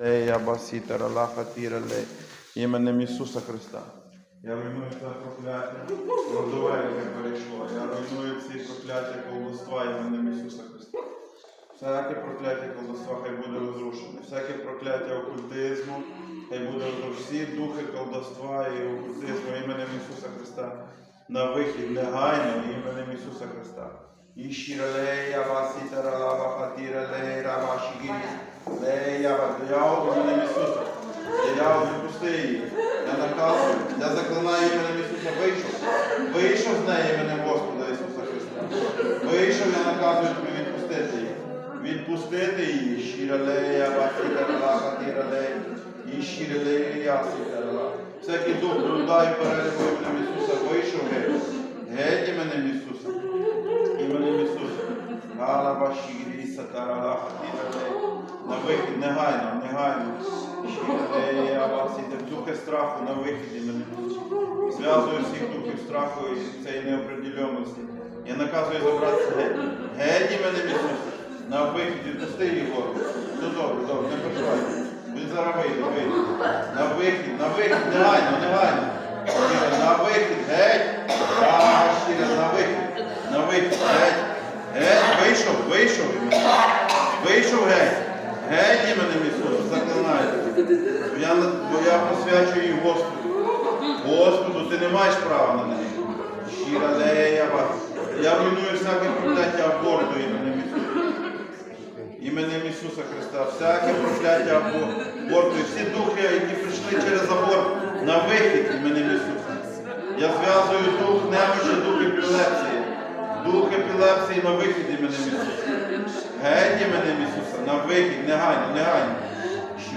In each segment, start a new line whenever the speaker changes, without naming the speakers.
Я басітер Аллаха тірелей, іменем Ісуса Христа. Я руйную це прокляття, родове, яке перейшло. Я руйную ці прокляття колдоства іменем Ісуса Христа. Всяке прокляття колдоства хай буде розрушене, всяке прокляття окультизму, хай буде розрушене. Всі духи колдоства і окультизму іменем Ісуса Христа на вихід негайно іменем Ісуса Христа. Ішірелея басітера лава хатірелея рабашігіріс. Лея я іменем Ісуса. Я відпусти її. Я наказую. Я заклинаю іменем Ісуса. Вийшов. Вийшов з неї іменем Господа Ісуса Христа. Вийшов, я наказую тобі відпустити її. Відпустити її. Щірелея басітера лава хатірелея. І щірелея сітера. Всякий дух блуда і переліку іменем Ісуса вийшов геть. Геть іменем Ісуса. Іменем Ісуса. Галаба шірі сатарала. На вихід, негайно, негайно. Басітер. Духи страху на вихід іменем Ісуса. Зв'язую всіх духів страху і цієї неопределеності. Я наказую забратися геть. Геть іменем Ісуса. На вихід, відпусти його. Ну добре, добре, не переживай. Він зараз вийде, вийде. На вихід, на вихід, негайно, негайно. На вихід, геть. А, щиро, на вихід. На вихід, геть. Геть, вийшов, вийшов. Вийшов геть. Геть іменем Ісуса, заклинаю. Бо я, бо я посвячую її Господу. Господу, ти не маєш права на неї. Щира лея вас. Я руйную всяке прокляття аборту іменем Ісуса. Іменем Ісуса Христа. Всяке прокляття аборту. І всі духи, які прийшли через аборт на вихід іменем Ісуса. Я зв'язую дух немочі, дух епілепсії. Дух епілепсії на вихід іменем Ісуса. Геть іменем Ісуса, на вихід, негайно, негайно.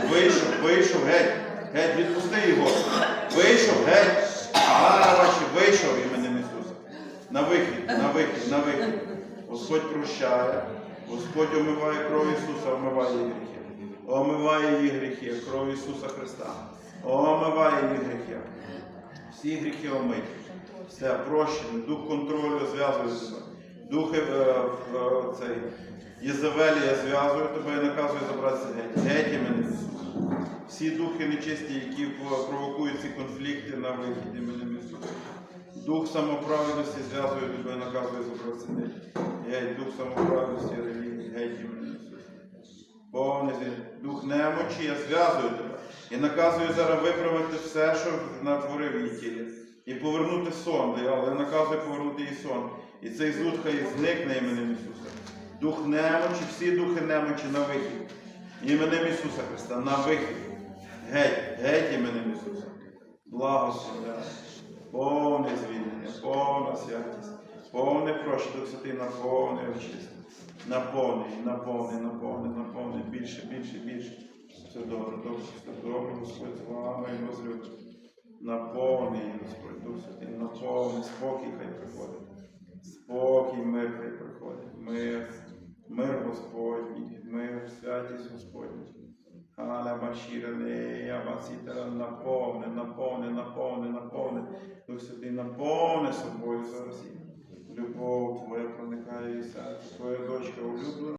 Вийшов, вийшов, геть. Геть, відпусти його. Вийшов, геть. Гара ваші, вийшов іменем Ісуса. На вихід, на вихід, на вихід. Господь прощає. Господь омиває кров Ісуса, омиває її гріхи. Омиває її гріхи, кров Ісуса Христа. Омиває її гріхи. Всі гріхи омиті. Все прощено, дух контролю зв'язує себе. Духи е, е, цей Єзавелі я зв'язую тебе і наказую забратися геть. Геть Ісуса. Всі духи нечисті, які провокують ці конфлікти на вихід іменем Ісуса. Дух самоправедності зв'язує тебе і наказує забратися геть. Геть, дух самоправедності, релігії, геть Ісуса. Повний дух немочі, я зв'язую тебе. І наказую зараз виправити все, що натворив її тілі. І повернути сон, але наказую повернути їй сон. І цей зуд хай зникне іменем Ісуса. Дух немочі, всі духи немочі на вихід. Іменем Ісуса Христа, на вихід. Геть, геть іменем Ісуса. Благословляю. Повне звільнення, повна святість, повне прощення, Святий, наповни очисти. Наповни, наповни, наповни, наповни, більше, більше, більше. Все добре, добре, все добре, Господь з вами і возлюбить. Наповни, Господь, Дух Святий, наповни, спокій хай приходить. Спокій, мир хай приходить. Мир, мир Господній, мир, святість Господня. Аля Лея, Басітера, наповни, наповни, наповни, наповни. Дух Святий, наповни собою зараз. Любов Твоя проникає і серце, Твоя дочка улюблена.